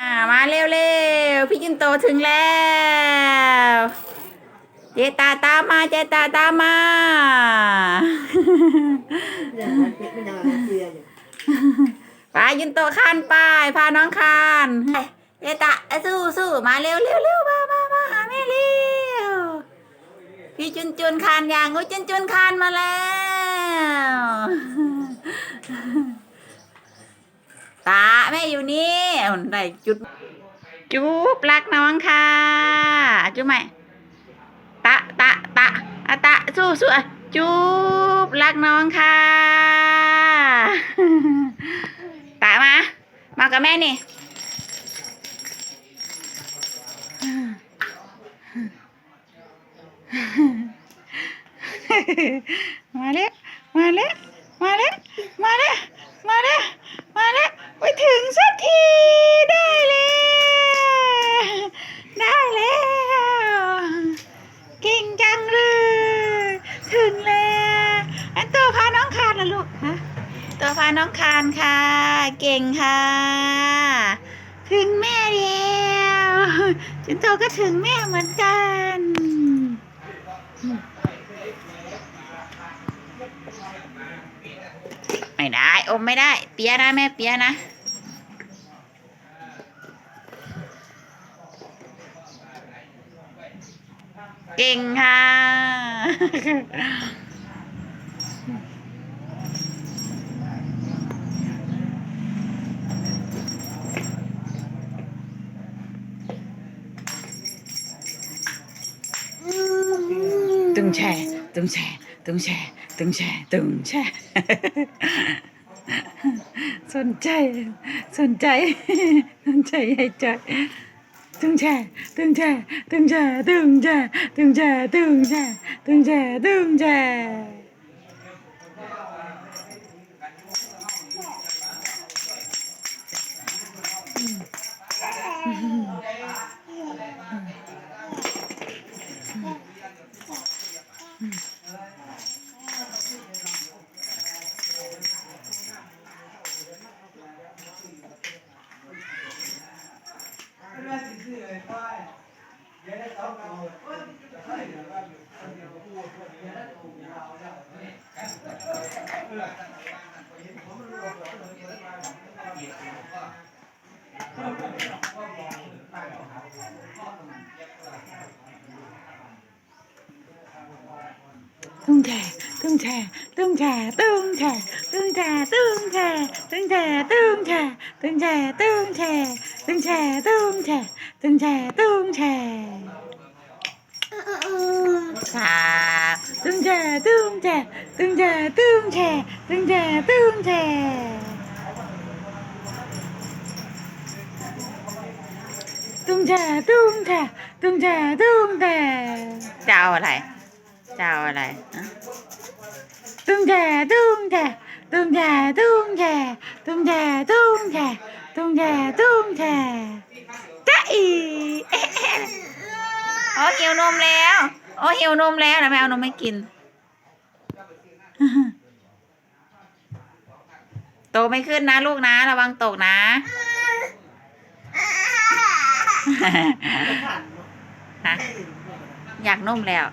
อ่ามาเร็วๆ พี่จินโตถึงแล้ว เจตาตามมา เจตาตามมาอย่างนั้นเป็นอย่างนั้นเสียอย่างไปยินโตคานไป พาน้องคานเจตาสู้สู้มาเร็วเร็วเร็วมามามาหาแม่เร็ว พี่จุนจุนคานอย่างโอ้ยจุนจุนคานมาแล้ว ตาแม่อยู่นี่ได้จุดจุ๊บรักน้องค่ะจุ๊บไหมตะตะตะอะตะสู้สู้จุ๊บรักน้องค่ะตามา มากับแม่นี่มาแล้วมาแล้วมาแล้วมาแล้วมาแล้วมาแล้ว ไปถึงสักทีได้แล้วได้แล้วเก่งจังเลยถึงแล้วอันตัวพาน้องคานนะลูกฮะตัวพาน้องคานค่ะ เก่งค่ะ ถึงแม่แล้วจินโตก็ถึงแม่เหมือนกัน ไม่ได้ อมไม่ได้ เปียนะแม่เปียนะ เก่งค่ะตึงแช่ตึงแช่ตึงแช่ ตึงแช่ตึงแช่สนใจสนใจสนใจให้ใจตึงแช่ตึ งแช่ตึงแช่ตึงแช่ตึงแช่ตึงแช่ตึงแช่ตึ 动起，动起。啊，动起，动起，动起，动起，动起，动起。动起，动起，动起，动起。叫来，叫来，嗯。动起，动起，动起，动起，动起，动起，动起，动起。 หิวนมแล้วโอ้หิวนมแล้วนะแม่เอานมไม่กิน โตไม่ขึ้นนะลูกนะ ระวังตกนะ นะอยากนมแล้ว